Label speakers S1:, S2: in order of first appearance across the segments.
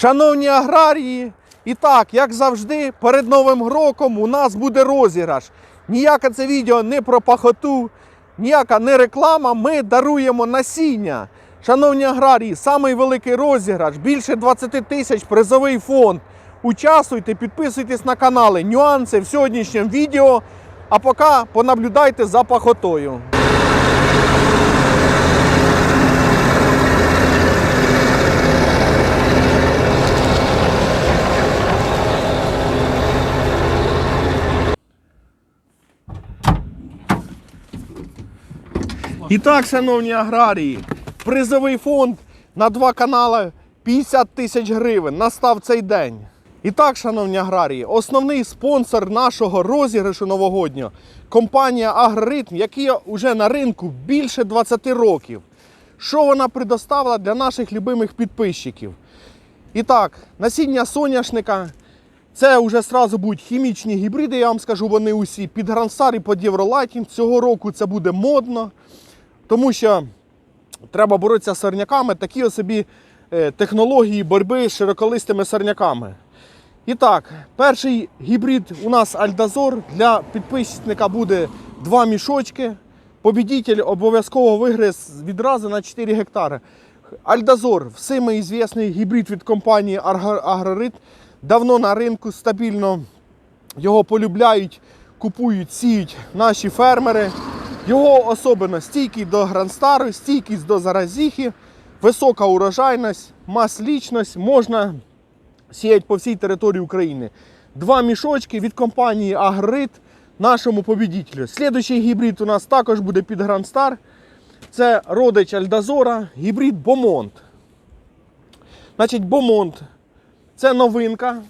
S1: Шановні аграрії, і так, як завжди, перед Новим роком у нас буде розіграш. Ніяке це відео не про пахоту, ніяка не реклама. Ми даруємо насіння. Шановні аграрії, самий великий розіграш, більше 20 тисяч призовий фонд. Участвуйте, підписуйтесь на канали. Нюанси в сьогоднішньому відео. А поки понаблюдайте за пахотою. І так, шановні аграрії, призовий фонд на два канали 50 тисяч гривень. Настав цей день. І так, шановні аграрії, основний спонсор нашого розіграшу новогоднього компанія Агроритм, яка вже на ринку більше 20 років. Що вона предоставила для наших любимих підписчиків? І так, насіння соняшника. Це вже сразу будуть хімічні гібриди, я вам скажу, вони усі під Грансар і під Євролайтінг. Цього року це буде модно, тому що треба боротися з сорняками, такі ось собі е, технології боротьби з широколистими сорняками. І так, перший гібрид у нас Альдазор. Для підписника буде два мішочки. Побідитель обов'язково виграє відразу на 4 гектари. Альдазор, всіми звісний гібрид від компанії Агрорит. Давно на ринку стабільно його полюбляють, купують, сіють наші фермери. Його особливо стійкий до гранстару, стійкість до заразіхи, висока урожайність, маслічність, можна сіять по всій території України. Два мішочки від компанії Агрит нашому побідітелю. Слідуючий гібрид у нас також буде під Грандстар. Це родич Альдазора, гібрид Бомонт. Значить, Бомонт це новинка,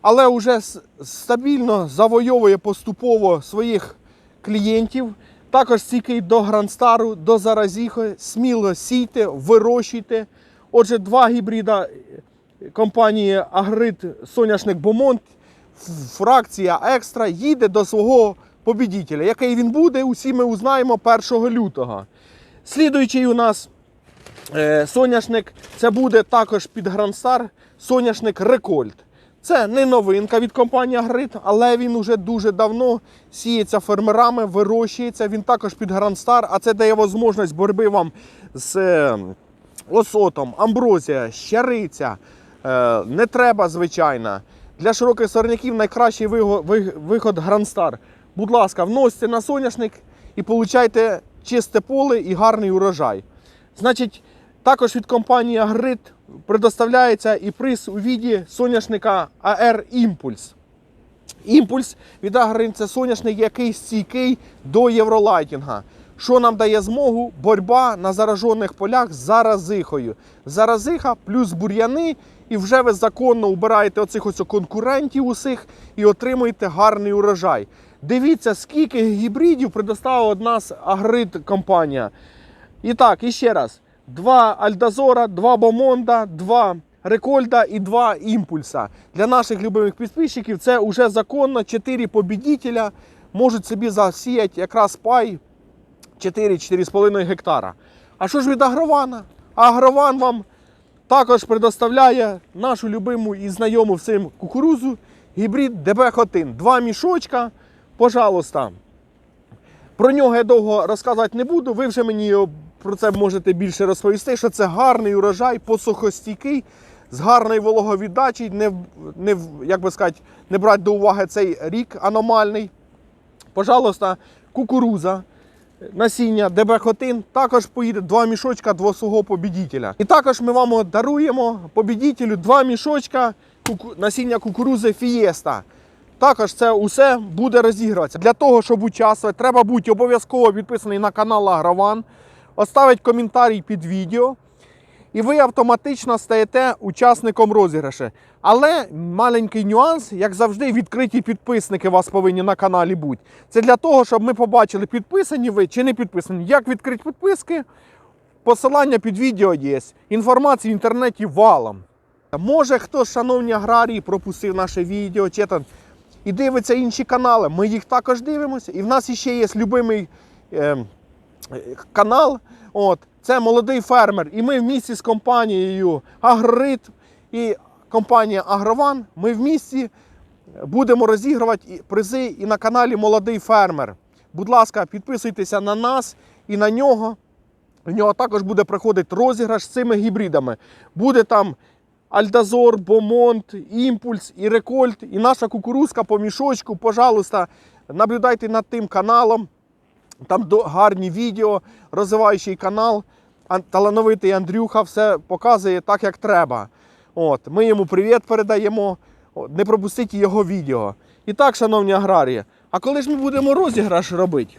S1: але вже стабільно завойовує поступово своїх клієнтів. Також стійкий до Грандстару, до Заразіхи. Сміло сійте, вирощуйте. Отже, два гібрида компанії Агрит Соняшник Бомонт, фракція Екстра їде до свого побідітеля. Який він буде, усі ми узнаємо 1 лютого. Слідуючий у нас е, соняшник, це буде також під Грандстар соняшник Рекольт. Це не новинка від компанії Агрит, але він уже дуже давно сіється фермерами, вирощується. Він також під Грандстар, а це дає можливість боротьби вам з е, осотом, амброзія, щариця. Е, не треба, звичайно. Для широких сорняків найкращий виход Грандстар. Будь ласка, вносьте на соняшник і получайте чисте поле і гарний урожай. Значить, також від компанії Агрит предоставляється і приз у віді соняшника АР Імпульс. Імпульс від Агрин це соняшник, який стійкий до євролайтінга. Що нам дає змогу? Боротьба на заражених полях з заразихою. Заразиха плюс бур'яни, і вже ви законно убираєте оцих ось конкурентів усіх і отримуєте гарний урожай. Дивіться, скільки гібридів предоставила од нас Агрит компанія. І так, і ще раз: два Альдазора, два Бомонда, два Рекольда і два імпульса. Для наших любимих підписчиків це вже законно. Чотири побідітеля можуть собі засіяти якраз пай 4-4,5 гектара. А що ж від Агрована? Агрован вам також предоставляє нашу любиму і знайому всім кукурузу гібрид ДБ-1. Два мішочка, пожалуйста. Про нього я довго розказувати не буду. Ви вже мені про це можете більше розповісти, що це гарний урожай, посухостійкий, з гарною вологовіддачею, не, не, як би сказати, не брати до уваги цей рік аномальний. Пожалуйста, кукуруза, насіння ДБ-1 також поїде два мішочка до свого побідітеля. І також ми вам даруємо побідітелю два мішочка куку- насіння кукурузи Фієста. Також це усе буде розігруватися. Для того, щоб участвувати, треба бути обов'язково підписаний на канал Аграван, оставити коментарі під відео, і ви автоматично стаєте учасником розіграшу. Але маленький нюанс, як завжди, відкриті підписники у вас повинні на каналі бути. Це для того, щоб ми побачили, підписані ви чи не підписані. Як відкрити підписки? Посилання під відео є. Інформації в інтернеті валом. Може хтось, шановні аграрії, пропустив наше відео чи там і дивиться інші канали. Ми їх також дивимося. І в нас ще є любимий е, е, канал. От, це молодий фермер. І ми в місті з компанією Агрорит і компанія Агрован. Ми в місті будемо розігрувати призи і на каналі Молодий фермер. Будь ласка, підписуйтеся на нас і на нього. У нього також буде проходити розіграш з цими гібридами. Буде там Альдазор, Бомонт, Імпульс і Рекольт, і наша кукурузка по мішочку. Пожалуйста, наблюдайте над тим каналом. Там гарні відео, розвиваючий канал. Талановитий Андрюха все показує так, як треба. От, ми йому привіт передаємо. Не пропустіть його відео. І так, шановні аграрії, а коли ж ми будемо розіграш робити?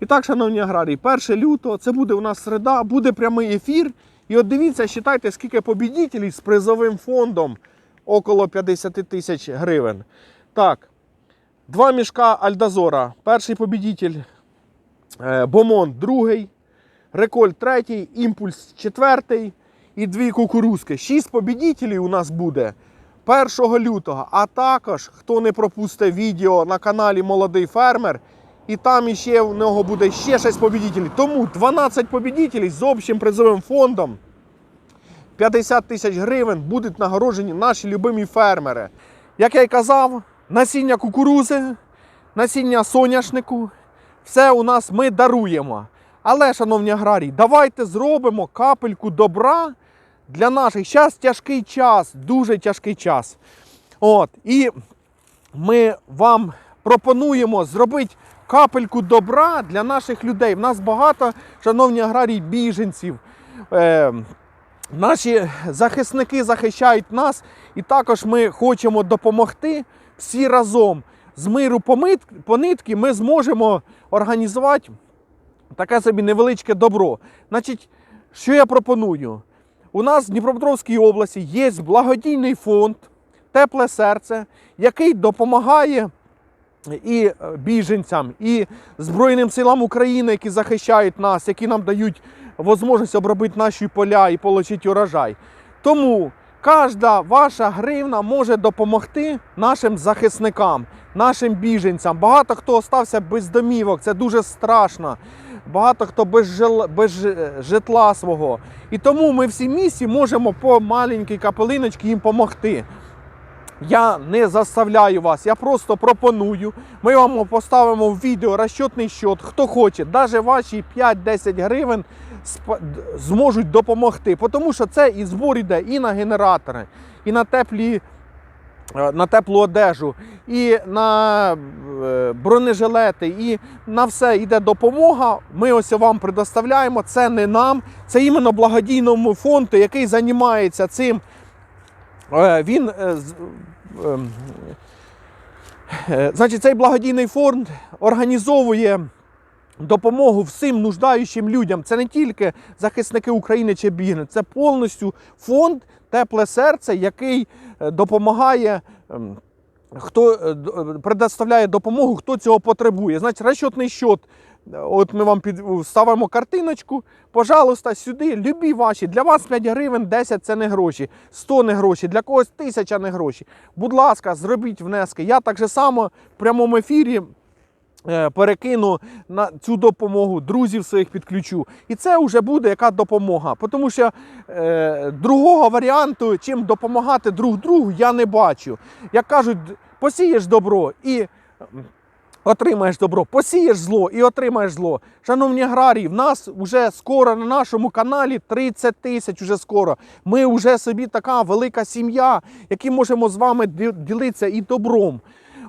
S1: І так, шановні аграрії, 1 лютого, це буде у нас середа, буде прямий ефір. І от дивіться, считайте, скільки побідітелів з призовим фондом около 50 тисяч гривень. Так, два мішка Альдазора. Перший побідітель Бомон другий, Реколь третій, Імпульс четвертий і дві кукурузки. Шість побідітелів у нас буде 1 лютого. А також, хто не пропустить відео на каналі Молодий фермер, і там іще в нього буде ще 6 побідітелів. Тому 12 побідітелів з общим призовим фондом 50 тисяч гривень будуть нагороджені наші любимі фермери. Як я й казав, насіння кукурузи, насіння соняшнику, все у нас ми даруємо. Але, шановні аграрії, давайте зробимо капельку добра для наших. Зараз тяжкий час, дуже тяжкий час. От, і ми вам пропонуємо зробити капельку добра для наших людей. В нас багато, шановні аграрії, біженців. Е, Наші захисники захищають нас, і також ми хочемо допомогти всі разом. З миру по нитки ми зможемо організувати таке собі невеличке добро. Значить, що я пропоную? У нас в Дніпропетровській області є благодійний фонд Тепле серце, який допомагає і е, біженцям, і Збройним силам України, які захищають нас, які нам дають можливість обробити наші поля і отримати урожай. Тому кожна ваша гривна може допомогти нашим захисникам, нашим біженцям. Багато хто остався без домівок, це дуже страшно. Багато хто без, жил, без житла свого. І тому ми всі місці можемо по маленькій капелиночці їм допомогти. Я не заставляю вас, я просто пропоную. Ми вам поставимо в відео розчетний счет. Хто хоче, навіть ваші 5-10 гривень зможуть допомогти. Тому що це і збор іде і на генератори, і на теплі. е, На теплу одежу, і на е, бронежилети, і на все йде допомога. Ми ось вам предоставляємо. Це не нам, це іменно благодійному фонду, який займається цим. Е, Він значить, цей благодійний фонд організовує допомогу всім нуждаючим людям. Це не тільки захисники України чи біженці, це повністю фонд Тепле серце, який е, допомагає. ем, Хто е, е, предоставляє допомогу, хто цього потребує. Значить, розчетний счет. От ми вам під ставимо картиночку. Пожалуйста, сюди, любі ваші. Для вас 5 гривень, 10 це не гроші, 100 не гроші, для когось 1000 не гроші. Будь ласка, зробіть внески. Я так же само в прямому ефірі перекину на цю допомогу, друзів своїх підключу. І це вже буде яка допомога. Тому що е, другого варіанту, чим допомагати друг другу, я не бачу. Як кажуть, посієш добро і. Отримаєш добро, посієш зло і отримаєш зло. Шановні аграрії, в нас вже скоро на нашому каналі 30 тисяч уже скоро. Ми вже собі така велика сім'я, які можемо з вами ділитися і добром.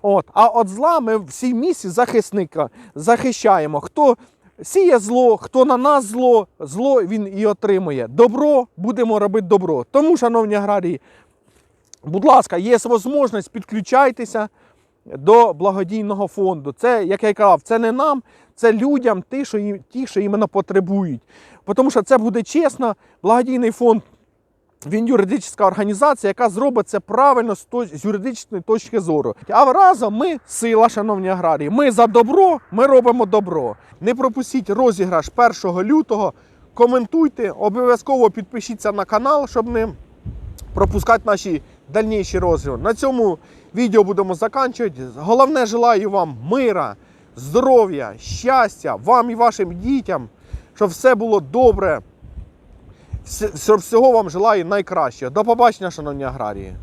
S1: От. А от зла ми всі місці захисника захищаємо. Хто сіє зло, хто на нас зло, зло він і отримує. Добро будемо робити добро. Тому, шановні аграрії, будь ласка, є можливість, підключайтеся до благодійного фонду. Це, як я казав, це не нам, це людям, ті, що, ті, що іменно потребують. Тому що це буде чесно, благодійний фонд. Він юридична організація, яка зробить це правильно з точ- з юридичної точки зору. А разом ми сила, шановні аграрії. Ми за добро, ми робимо добро. Не пропустіть розіграш 1 лютого. Коментуйте, обов'язково підпишіться на канал, щоб не пропускати наші дальніші розіграші. На цьому відео будемо закінчувати. Головне, желаю вам мира, здоров'я, щастя, вам і вашим дітям, щоб все було добре. Вс- Всього вам желаю найкращого. До побачення, шановні аграрії.